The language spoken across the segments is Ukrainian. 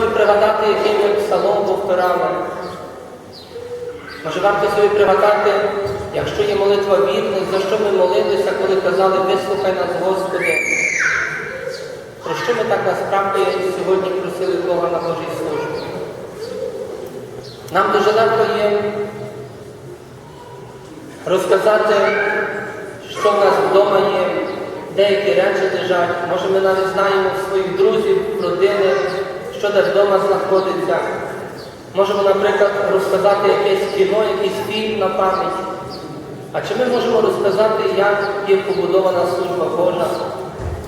собі пригадати, який ми псалом повторами. Може варто собі пригадати, якщо є молитва вірних, за що ми молилися, коли казали, вислухай нас, Господи. Про що ми так насправді сьогодні просили Бога на Божій службі? Нам дуже легко є розказати, що в нас вдома є, деякі речі лежать. Може ми навіть знаємо своїх друзів, родини, що де вдома знаходиться. Можемо, наприклад, розказати якесь кіно, якийсь фільм на пам'ять. А чи ми можемо розказати, як є побудована служба Божа,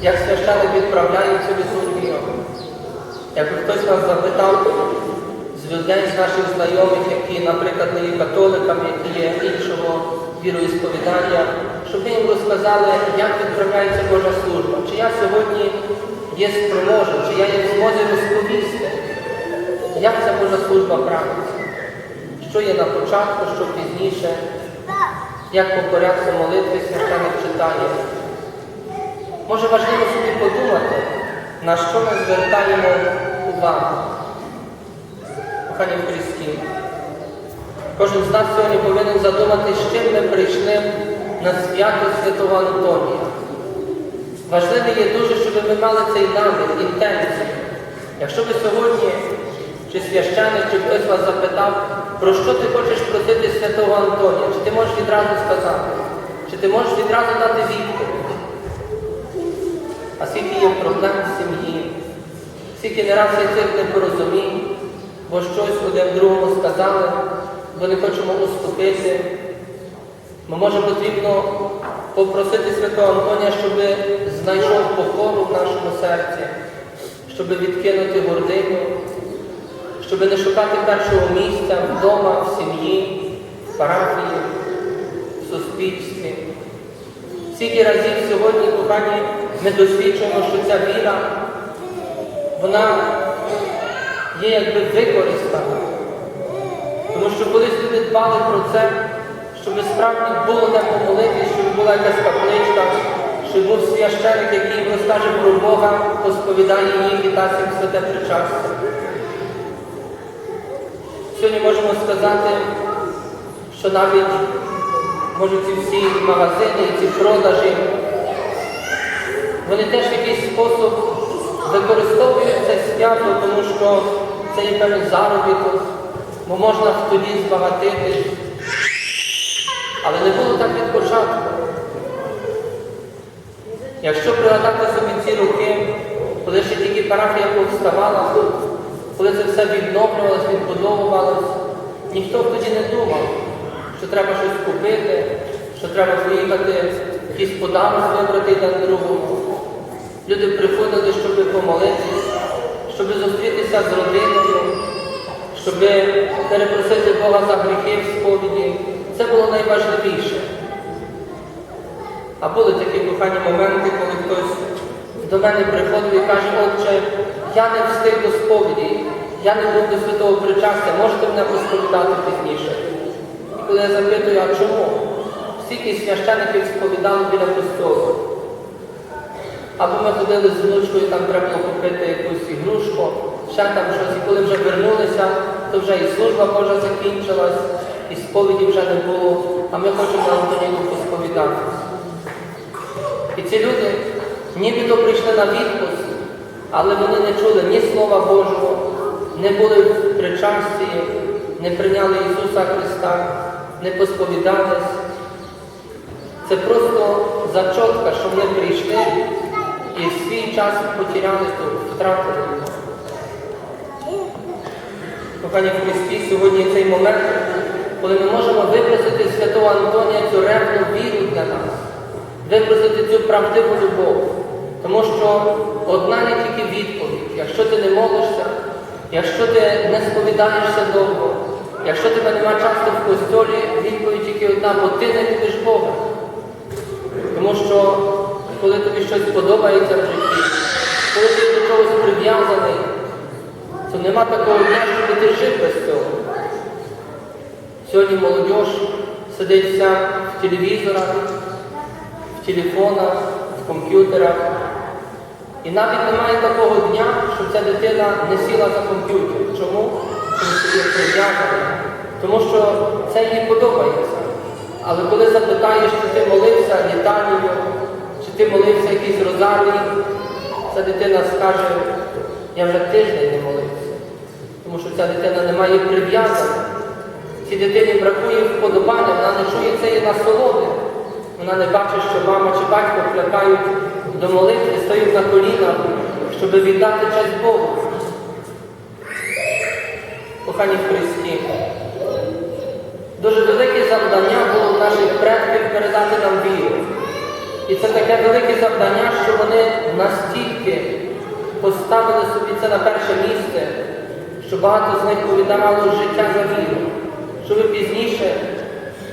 як священник відправляє цю літургію? Якби хтось нас запитав з людей, з наших знайомих, які, наприклад, не є католиками, які є іншого віроісповідання, щоб ми їм розказали, як відправляється Божа служба, чи я сьогодні є спроможен, чи я є в змозі розповісти, як ця Божа служба правиться, що є на початку, що пізніше, як по порядку молитви священик читає. Може важливо собі подумати, на що ми звертаємо увагу. Кохані Христі. Кожен з нас сьогодні повинен задумати, з чим ми прийшли на свято Святого Антонія. Важливо є дуже, щоб ми мали цей намір, інтенцію. Якщо ви сьогодні, чи священник, чи хтось вас запитав, про що ти хочеш просити Святого Антонія, чи ти можеш відразу сказати, чи ти можеш відразу дати відповідь? А скільки є проблем в сім'ї, скільки не раз є цих непорозумінь, бо щось один другому сказали, бо не хочемо уступити. Ми може потрібно попросити Святого Антонія, щоб знайшов покору в нашому серці, щоб відкинути гординю, щоб не шукати першого місця вдома, в сім'ї, в парафії, в суспільстві. Скільки разів сьогодні, кохані, ми досліджуємо, що ця віра, вона є якби використана. Тому що колись люди дбали про це, щоб справді було де помолитись, щоб була якась капличка, щоб був священик, який розкаже про Бога, посповідає їм і дасть їм святе причастя. Сьогодні можемо сказати, що навіть може ці всі магазини, ці продажі, вони теж в якийсь спосіб використовують це свято, тому що це є певний заробіток, бо можна тоді збагатити. Але не було так від початку. Якщо пригадати собі ці роки, коли ще тільки парафія повставала, тут, коли це все відновлювалося, відбудовувалося, ніхто тоді не думав, що треба щось купити, що треба поїхати якийсь подарунок вибрати один другому. Люди приходили, щоб помолитись, щоб зустрітися з родиною, щоб перепросити Бога за гріхи в сповіді. Це було найважливіше. А були такі кохані моменти, коли хтось до мене приходив і каже, отче, я не встиг до сповіді, я не був до святого причастя, можете мене посповідати пізніше. І коли я запитую, а чому? Скільки священиків сповідали біля престолу. Або ми ходили з внучкою, там треба було купити якусь ігрушку, ще там щось, і коли вже вернулися, то вже і служба Божа закінчилась, і сповіді вже не було, а ми хочемо на Антоніну посповідатися. І ці люди нібито прийшли на відпуск, але вони не чули ні Слова Божого, не були в причасті, не прийняли Ісуса Христа, не посповідались. Це просто зачотка, що вони прийшли і свій час потеряли тут, втратили. Кохані Христі, сьогодні цей момент, коли ми можемо випросити Святого Антонія цю ревну віру для нас, випросити цю правдиву любов. Тому що одна не тільки відповідь, якщо ти не молишся, якщо ти не сповідаєшся довго, якщо тебе нема часто в костьолі, відповідь тільки одна, бо ти не любиш Бога. Тому що коли тобі щось подобається в житті, коли ти до чогось прив'язаний, то нема такого дня, щоб ти жив без цього. Сьогодні молодь сидить вся в телевізорах, в телефонах, в комп'ютерах. І навіть немає такого дня, щоб ця дитина не сіла за комп'ютер. Чому? Тому що є прив'язана. Тому що це їй подобається. Але коли запитаєш, чи ти молився літанію, чи ти молився якийсь розарій, ця дитина скаже, я вже тиждень не молився. Тому що ця дитина не має прив'язання. Цій дитині бракує вподобання, вона не чує цієї насолоди. Вона не бачить, що мама чи батько клякають до молитви, стають на коліна, щоб віддати честь Богу. Кохані Христі, дуже велике завдання було в наших предків передати нам віру. І це таке велике завдання, що вони настільки поставили собі це на перше місце, що багато з них повідомало життя за віру. Що ви пізніше,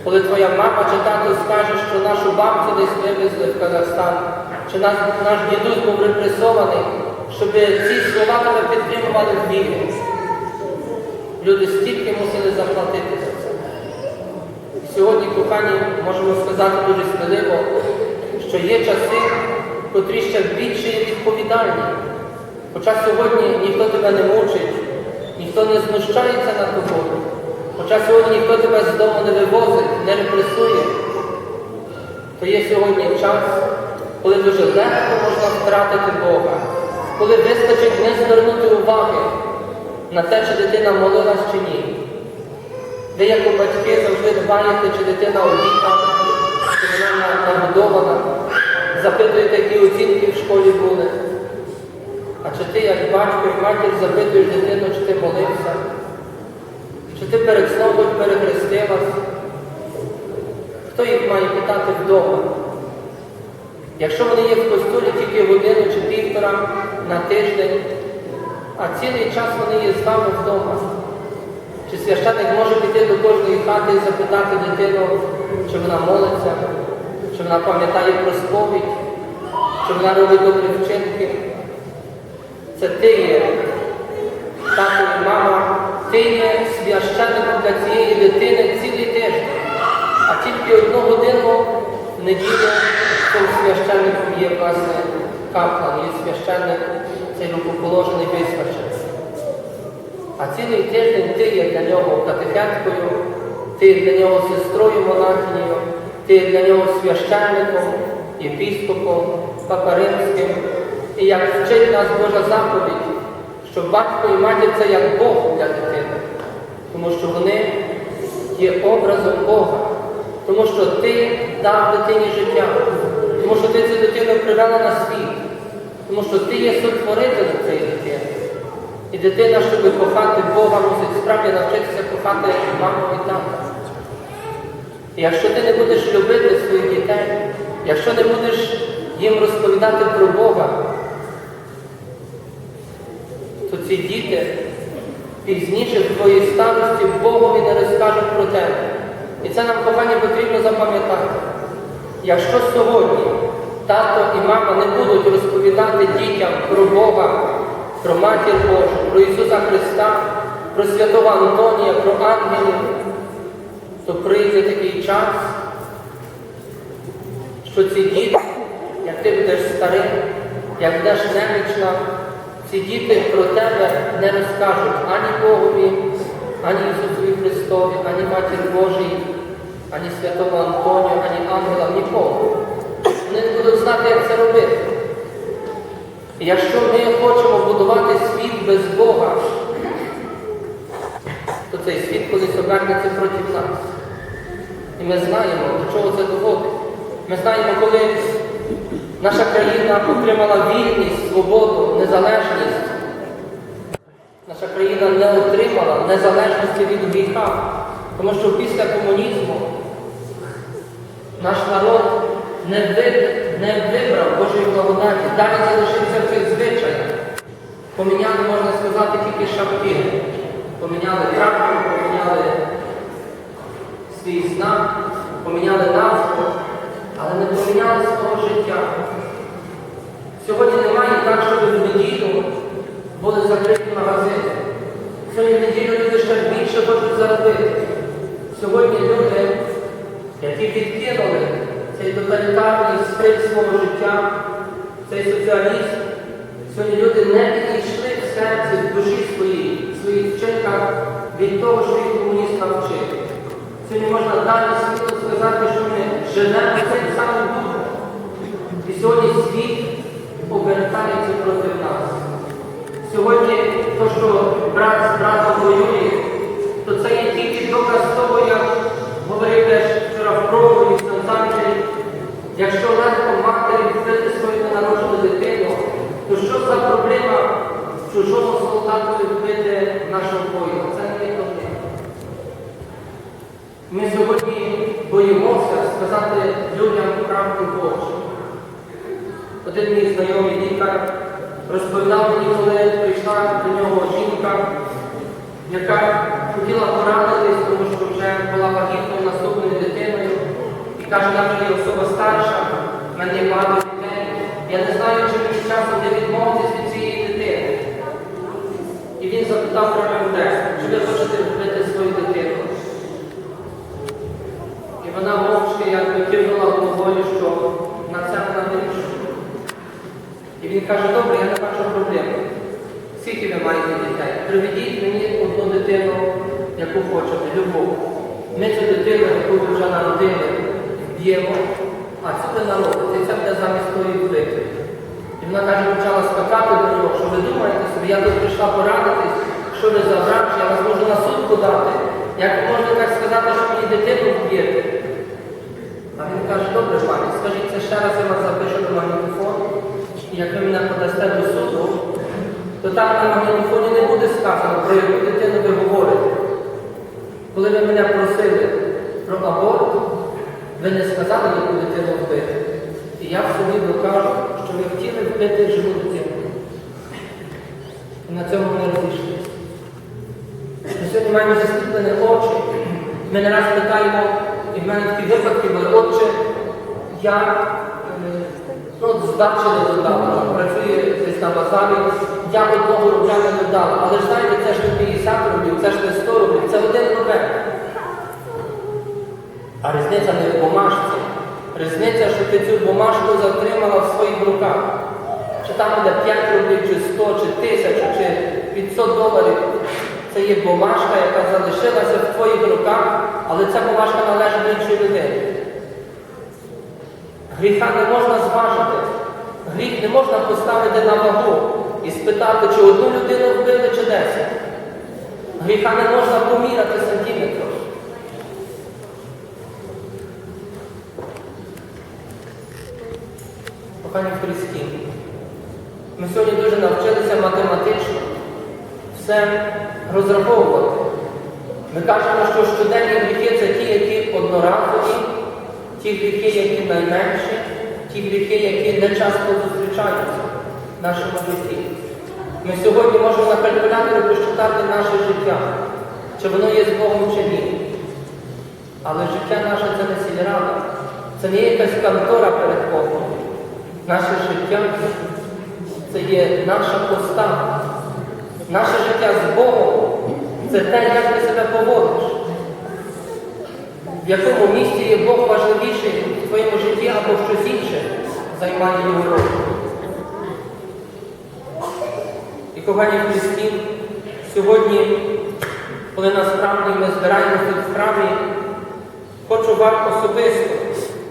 коли твоя мама чи тато скаже, що нашу бабцю десь вивезли в Казахстан, чи наш, наш дідусь був репресований, щоб ці слова тебе підтримували в вірі. Люди стільки мусили заплатити за це. Сьогодні, кохані, можемо сказати дуже сміливо, що є часи, котрі ще більше є відповідальні. Хоча сьогодні ніхто тебе не мучить, ніхто не знущається над тобою. Хоча сьогодні ніхто тебе з дому не вивозить, не репресує, то є сьогодні час, коли дуже легко можна втратити Бога, коли вистачить не звернути уваги на те, чи дитина молилась чи ні. Ви, як у батьки, завжди дбаєте, чи дитина одіта, чи вона нагодована, запитуєте, які оцінки в школі були. А чи ти, як батько і матір, запитуєш дитину, чи ти молився? Чи ти перед хоч перехрестилась? Хто їх має питати вдома? Якщо вони є в костюлі тільки годину чи півтора на тиждень, а цілий час вони є з вами вдома. Чи священник може піти до кожної хати і запитати дитину, чи вона молиться, чи вона пам'ятає про сповідь, чи вона робить добрі вчинки? Це ти є, тато і мама, ти є священником для цієї дитини цілий тиждень, а тільки одну годину в неділю цим священником є власне каплан, є священник, цей рукоположений висвячений. А цілий тиждень ти є для нього катехеткою, ти є для нього сестрою монахинею, ти є для нього священником, єпіскопом, папа римським. І як вчить нас Божа заповідь, що батько і матір це як Бог для дитини, тому що вони є образом Бога, тому що ти дав дитині життя, тому що ти цю дитину привела на світ, тому що ти є сотворителем цієї дитини. І дитина, щоб кохати Бога, мусить справді навчитися кохати маму і тата. І якщо ти не будеш любити своїх дітей, якщо не будеш їм розповідати про Бога, ці діти пізніше в твоїй старості Богові не розкажуть про тебе. І це нам, кохані, потрібно запам'ятати. Якщо сьогодні тато і мама не будуть розповідати дітям про Бога, про Матір Божу, про Ісуса Христа, про святого Антонія, про ангелів, то прийде такий час, що ці діти, як ти будеш старий, як будеш немічна, ці діти про тебе не розкажуть ані Богові, ані Ісусові Христові, ані Матір Божій, ані святому Антонію, ані ангелам, нікому. Вони не будуть знати, як це робити. І якщо ми хочемо будувати світ без Бога, то цей світ колись обернеться проти нас. І ми знаємо, до чого це доводить. Ми знаємо, коли наша країна отримала вільність, свободу, незалежність. Наша країна не отримала незалежності від гріха, тому що після комунізму наш народ не, ви, не вибрав Божої благодаті, далі залишився в цих звичаях. Поміняли, можна сказати, тільки шапки. Поміняли трактор, поміняли свій знак, поміняли назву, але не поміняли свого життя. Сьогодні немає так, щоб в неділю були закриті магазини. Сьогодні в неділю люди ще більше хочуть заробити. Сьогодні люди, які відкинули цей тоталітарний стиль свого життя, цей соціалізм, Сьогодні люди не підійшли в серці, в душі своїй, в своїх вчинках від того, що їх комуніст навчив. Сьогодні можна далі світу сказати, що ми живемо цим самим духом. І сьогодні світ обертається проти нас. Сьогодні то, що брат з братом воює, то це є тільки доказ того, як говорив теж вчора в проповіді в Санзанчері, якщо легко матері вбити свою ненароджену дитину, то що за проблема чужому солдату вбити нашого бою? Це не є проблема. Ми сьогодні боїмося сказати людям правду Божу. Один мій знайомий лікар розповідав мені, коли прийшла до нього жінка, яка хотіла поранитись, тому що вже була вагітною наступною дитиною. І каже, я вже є особа старша, в мене є багато дітей. Я не знаю, чи мені часом не відмовитись від цієї дитини. І він запитав про мене, чи ви хочете вбити свою дитину? І вона якби кивнула головою, що на це вона рішила. І він каже, добре, я не бачу проблеми. Скільки ви маєте дітей? Приведіть мені одну дитину, яку хочете, любов. Ми цю дитину, яку ви вже народили, б'ємо, а це ви народите, і це буде замість тої вбити. І вона каже, почала скакати до нього, що ви думаєте собі, я тут прийшла порадитись, що ви за я вас можу на суд подати. Як можна так сказати, що мені дитину вб'єте? А він каже, добре, пані, скажіть це ще раз, я вас запишу на магнітофон, і як ви мене подасте до суду, то там на магнітофоні не буде сказано, про яку дитину ви говорите. Коли ви мене просили про аборт, ви не сказали, яку дитину вбити. І я в собі докажу, що ви хотіли вбити живу дитину. І на цьому ми розійшлися. Ми сьогодні маємо засліплені очі. Ми не раз питаємо, мене такі випадки були, отче, я е, ну, здачі не додала, працює десь на базарі, я одного рубля не додала. Але ж знаєте, це ж не 50 рублів, це ж не 100 рублів, це один рубель. А різниця не в бумажці. Різниця, що ти цю бумажку затримала в своїх руках. Чи там буде 5 рублів, чи 100, чи 1000, чи 500 доларів. Це є бумажка, яка залишилася в твоїх руках, але ця бумажка належить іншій людині. Гріха не можна зважити. Гріх не можна поставити на вагу і спитати, чи одну людину вбили, чи десять. Гріха не можна поміряти сантиметром. Кохані Христі, ми сьогодні дуже навчилися математично все розраховувати. Ми кажемо, що щоденні гріхи це ті, які одноразові, ті гріхи, які найменші, ті гріхи, які не часто зустрічаються в нашому житті. Ми сьогодні можемо на калькуляторі посчитати наше життя, чи воно є з Богом чи ні. Але життя наше це не сільрада, це не якась контора перед Богом. Наше життя це є наша постава. Наше життя з Богом це те, як ти себе поводиш. В якому місці є Бог важливіший в твоєму житті або щось інше займає його роль. І кохані Христі, сьогодні, коли насправді ми збираємося тут в храмі, хочу вам особисто,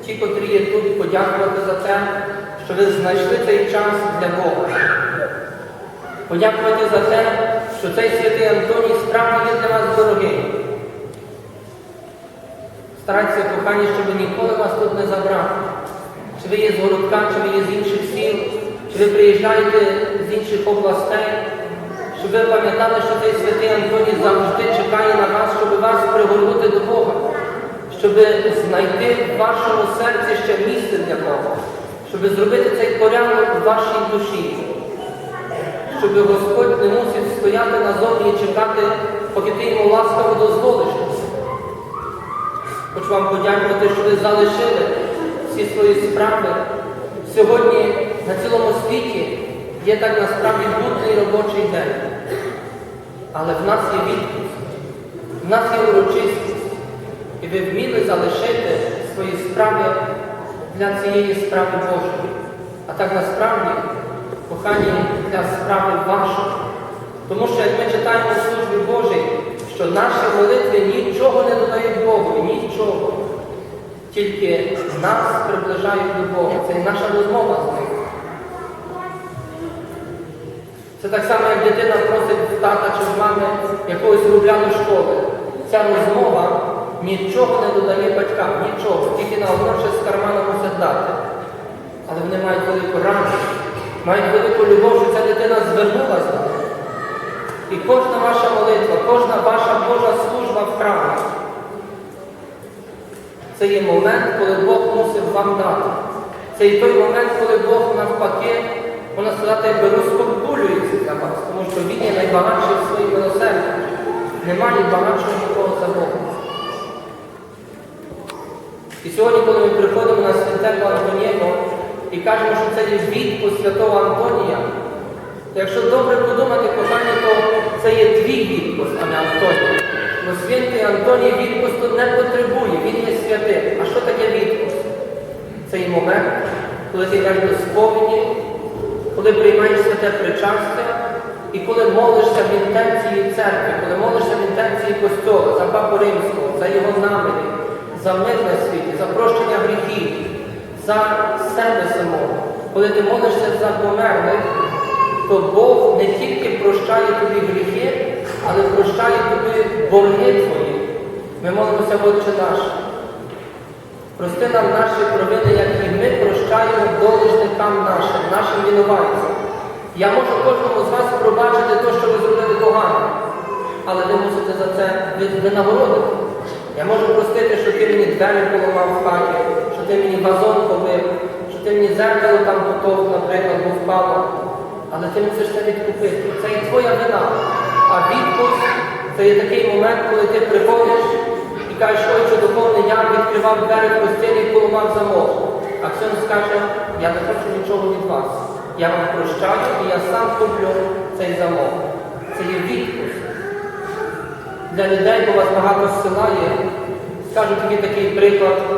ті, котрі є тут, подякувати за те, що ви знайшли цей час для Бога. Подякувати за те, що цей святий Антоній справді є для вас дорогий. Старайтеся, кохані, щоб ніколи вас тут не забрати. Чи ви є з городка, чи ви є з інших сіл, чи ви приїжджаєте з інших областей, щоб ви пам'ятали, що цей святий Антоній завжди чекає на вас, щоб вас пригорнути до Бога, щоб знайти в вашому серці ще місце для Бога, щоб зробити цей порядок у вашій душі щоб Господь не мусив стояти назовні і чекати, поки ти йому ласкаво дозволиш. Хочу вам подякувати, що ви залишили всі свої справи. Сьогодні на цілому світі є так насправді будний робочий день. Але в нас є відпуск, в нас є урочистість, і ви вміли залишити свої справи для цієї справи Божої. А так насправді кохані, для справи вашої. Тому що як ми читаємо в службі Божій, що наші молитви нічого не додають Богу, нічого. Тільки нас приближають до Бога. Це і наша розмова з ним. Це так само, як дитина просить в тата чи в мами якогось рубля до школи. Ця розмова нічого не додає батькам, нічого, тільки на одно з кармана мусять дати. Але вони мають велику радість, мають велику любов, що ця дитина звернулася до них. І кожна ваша молитва, кожна ваша Божа служба в храмі. Це є момент, коли Бог мусив вам дати. Це і той момент, коли Бог навпаки, можна сказати, якби розкорбулюється для вас, тому що Він є найбагатший в своїй милосерді. Немає багатшого нікого за Бога. І сьогодні, коли ми приходимо на святе Антонієво і кажемо, що це є відпуск святого Антонія, то якщо добре подумати, кохані, то це є твій відпуск, а не Антоній. Бо святий Антоній відпусту не потребує, він є святим. А що таке відпуск? Це є момент, коли ти йдеш до сповіді, коли приймаєш святе причастя, і коли молишся в інтенції церкви, коли молишся в інтенції Костьола, за Папу Римського, за його наміри, за мир на світі, за прощення гріхів, за себе самого. Коли ти молишся за померлих, то Бог не тільки прощає тобі гріхи, але прощає тобі борги твої. Ми молимося Отче наш. Прости нам наші провини, як і ми прощаємо должникам нашим, нашим винуватцям. Я можу кожному з вас пробачити те, що ви зробили погано, але ви мусите за це винагородити. Я можу простити, що ти мені двері поламав в хаті, ти мені вазон побив, що ти мені зеркало там потов, наприклад, бо впало. Але ти мусиш це відкупити. Це і твоя вина. А відпуск це є такий момент, коли ти приходиш і кажеш, ой, що духовний я відкривав двері в і поламав замок. А Ксьон скаже, я не хочу нічого від вас. Я вам прощаю і я сам куплю цей замок. Це є відпуск. Для людей, бо у вас багато з села є. Скажу тобі такий приклад.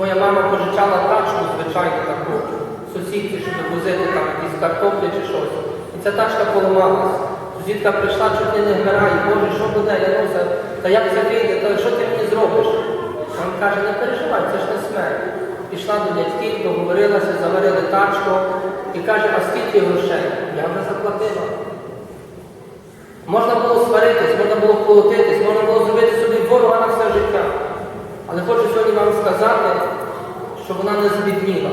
Моя мама пожичала тачку, звичайно, таку сусідці, щоб возити там якісь картоплі чи щось. І ця тачка поламалась. Сусідка прийшла, чуть не вмирає, Боже, що буде, я нося, та як це вийде, та що ти мені зробиш? Він каже, не переживай, це ж не смерть. Пішла до дядьків, договорилася, заварили тачку і каже, а скільки грошей? Я вже заплатила. Можна було сваритись, можна було колотитись, можна було зробити собі ворога на все життя. Але хочу сьогодні вам сказати, що вона не збідніла.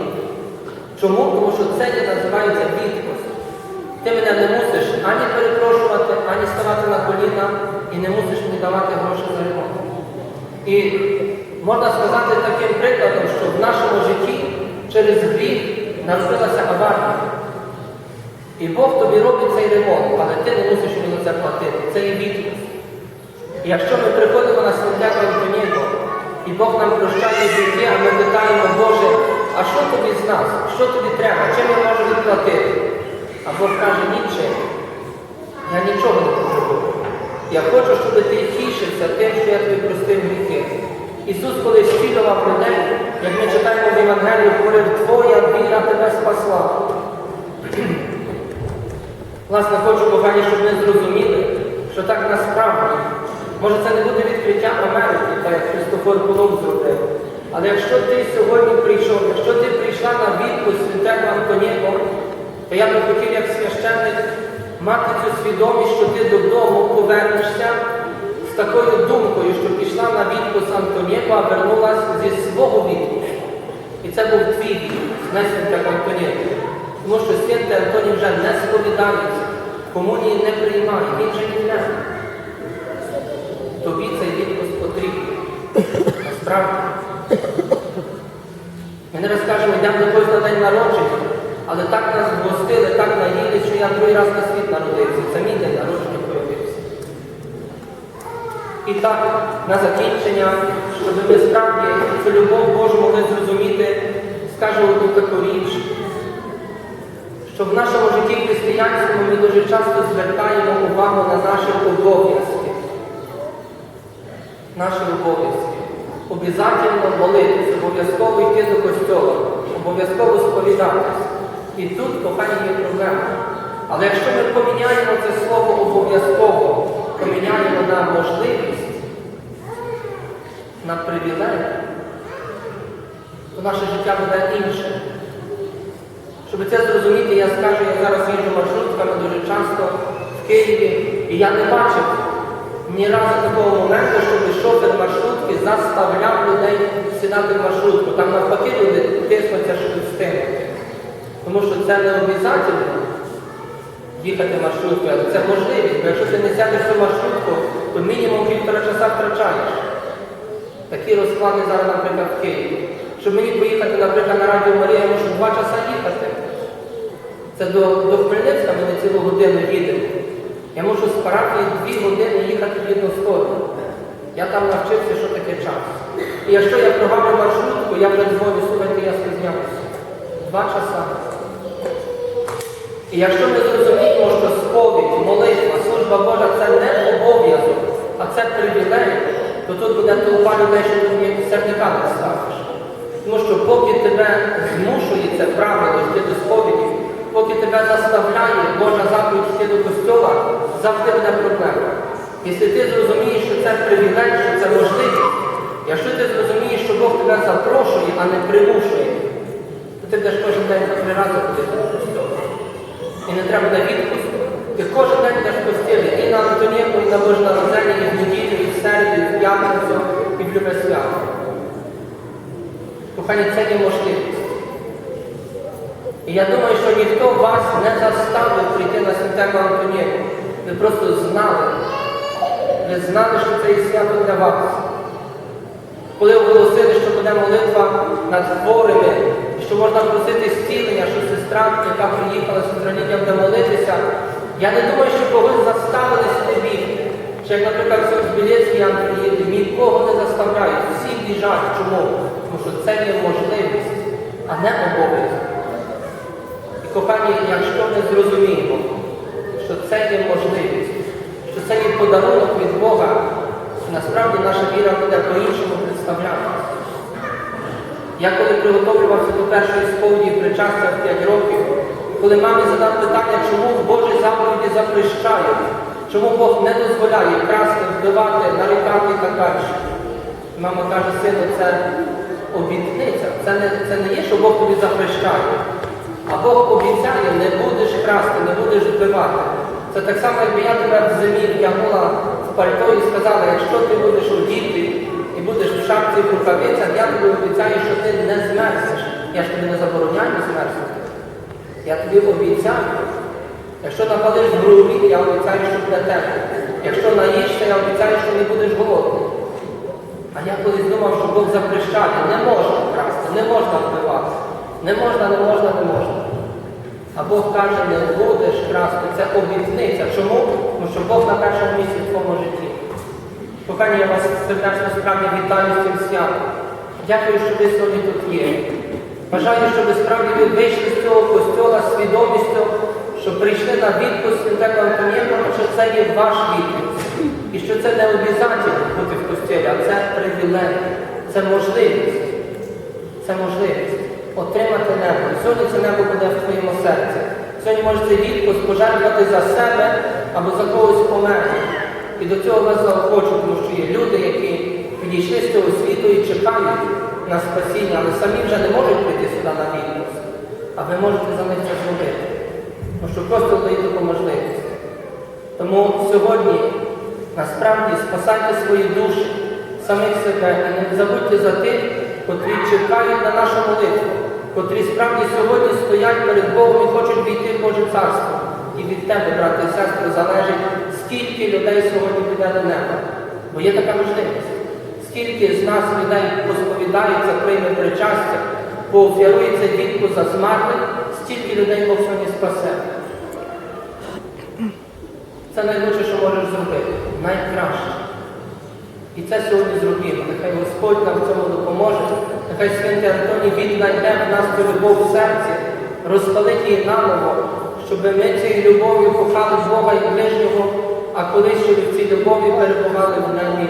Чому? Тому що це не називається відпуск. Ти мене не мусиш ані перепрошувати, ані ставати на коліна і не мусиш мені давати гроші за ремонт. І можна сказати таким прикладом, що в нашому житті через гріх народилася аварія. І Бог тобі робить цей ремонт, але ти не мусиш йому за це платити. Це є відпуск. І якщо ми приходимо і Бог нам прощає гріхи, а ми питаємо, Боже, а що тобі з нас? Що тобі треба? Чим я можу відплатити? А Бог каже, нічим. Я нічого не потребую. Я хочу, щоб ти тішився тим, що я тобі простив гріхи. Ісус, коли зцілював людей, як ми читаємо в Євангелії, говорив, Твоя віра тебе спасла. Власне, хочу, кохані, щоб ми зрозуміли, що так насправді. Може це не буде відкриття Америки, так як Христофор Колумб зробив. Але якщо ти сьогодні прийшов, якщо ти прийшла на відпуск святого Антоніго, то я би хотів, як священник, мати цю свідомість, що ти додому повернешся з такою думкою, що пішла на відпуск Антоніго, а вернулася зі свого відпуску. І це був твій відпуск, не святого Антоніго. Тому що святий Антоній вже не сповідається, комунії не приймає, він же не йде. Тобі цей відпуск потрібен. Насправді. Ми не розкажемо, йдемо до когось на день народження, але так нас гостили, так наїли, що я другий раз на світ народився. Це мій день народження появився. І так, на закінчення, щоб ми справді цю любов Божу могли зрозуміти, скажу одну таку річ, що в нашому житті християнському ми дуже часто звертаємо увагу на наші обов'язки. Наші обов'язки. Обязательно молитися, обов'язково йти до костьола, обов'язково сповідатися. І тут, кохання, є проблема. Але якщо ми поміняємо це слово обов'язково, поміняємо на можливість, на привілей, то наше життя буде інше. Щоб це зрозуміти, я скажу, я зараз їжджу маршрутками дуже часто в Києві, і я не бачив ні разу такого моменту, щоб шофер маршрутки заставляв людей сідати в маршрутку. Там навпаки люди тиснуться, щоб встигнути. Тому що це не обов'язково їхати маршруткою, але це можливість. Бо якщо ти не сядеш в маршрутку, то мінімум півтора часа втрачаєш. Такі розклади зараз, наприклад, в Києві. Щоб мені поїхати, наприклад, на Радіо Марія, я мушу два часа їхати. Це до, до Хмельницька ми не цілу годину їдемо. Я мушу з парафії дві години їхати в одну сторону. Я там навчився, що таке час. І якщо я прогавлю маршрутку, я вже дзвоню, слухайте, я спізнявся. Два часа. І якщо ми зрозуміємо, що сповідь, молитва, служба Божа це не обов'язок, а це привілей, то тут буде толпа людей, що ти сердика не ставиш. Тому що поки тебе змушує це правило йти до сповіді, тебе заставляє Божа заповідь йти до костьола, завжди буде проблема. Якщо ти зрозумієш, що це привілей, що це можливість, якщо ти зрозумієш, що Бог тебе запрошує, а не примушує, то ти будеш кожен день по три рази ходити до костьола. І не треба на відпуск. Ти кожен день йдеш в постілі і на Антоніку, і на Божнародзення, і в неділю, і в середу, і в п'ятницю, і в любе свято. Кохані, це є можливість. І я думаю, що ніхто вас не заставив прийти на святого Антоніку. Ви просто знали. Ви знали, що це є свято для вас. Коли оголосили, що буде молитва над хворими, що можна просити зцілення, що сестра, яка приїхала з Ізраїльня, буде молитися, я не думаю, що когось заставили сюди бігти. Чи як, наприклад, Білецький приїде, нікого не заставляють, всі біжать. Чому? Тому що це є можливість, а не обов'язок. Кохані, якщо ми зрозуміємо, що це є можливість, що це є подарунок від Бога, насправді наша віра буде по-іншому представлятися. Я коли приготовлювався до першої сповіді причастя в 5 років, коли мамі задав питання, чому в Божій заповіді запрещають, чому Бог не дозволяє красти, вбивати, нарікати і так далі. Мама каже, сину, це обітниця. Це не, це не є, що Бог тобі запрещає. А Бог обіцяє, не будеш красти, не будеш вбивати. Це так само, якби я тебе в зимі втягнула в пальто і сказала, якщо ти будеш одіти і будеш в шапці в рукавицях, я тобі обіцяю, що ти не змерзнеш. Я ж тобі не забороняю змерзнути. Я тобі обіцяю. Якщо нападеш в грубі, я обіцяю, що буде тепло. Якщо наїшся, я обіцяю, що не будеш голодний. А я колись думав, що Бог запрещає, не можна красти, не можна вбивати. Не можна, не можна, не можна. А Бог каже, не будеш красти. Це обітниця. Чому? Тому що Бог на першому місці в твоєму житті. Кохані, я вас сердечно справді вітаю з цим святом. Дякую, що ви сьогодні тут є. Бажаю, щоб справді ви вийшли з цього костьола свідомістю, що прийшли на відпуск Святого Антонієва, що це є ваш відпуск. І що це не обов'язково бути в костілі, а це привілей, це можливість. Це можливість отримати небо. Сьогодні це небо буде в твоєму серці. Сьогодні можеш цей відпуск пожертвувати за себе або за когось померти. І до цього вас заохочу, тому що є люди, які підійшли з цього світу і чекають на спасіння, але самі вже не можуть прийти сюди на відпуск. А ви можете за них це зробити. Тому що просто дають таку можливість. Тому сьогодні насправді спасайте свої душі, самих себе і не забудьте за тих, котрі чекають на нашу молитву, котрі справді сьогодні стоять перед Богом і хочуть війти в Боже Царство. І від тебе, брати і сестри, залежить, скільки людей сьогодні піде до неба. Бо є така можливість. Скільки з нас людей розповідається, прийме причастя, поофірується відпуск за змерлих, стільки людей Бог сьогодні спасе. Це найкраще, що можеш зробити. Найкраще. І це сьогодні зробимо. Нехай Господь нам в цьому допоможе. Нехай Святий Антоній віднайде в нас цю любов в серці, розпалить її наново, щоб ми цією любов'ю кохали Бога і ближнього, а колись щоб в цій любові перебували в небі.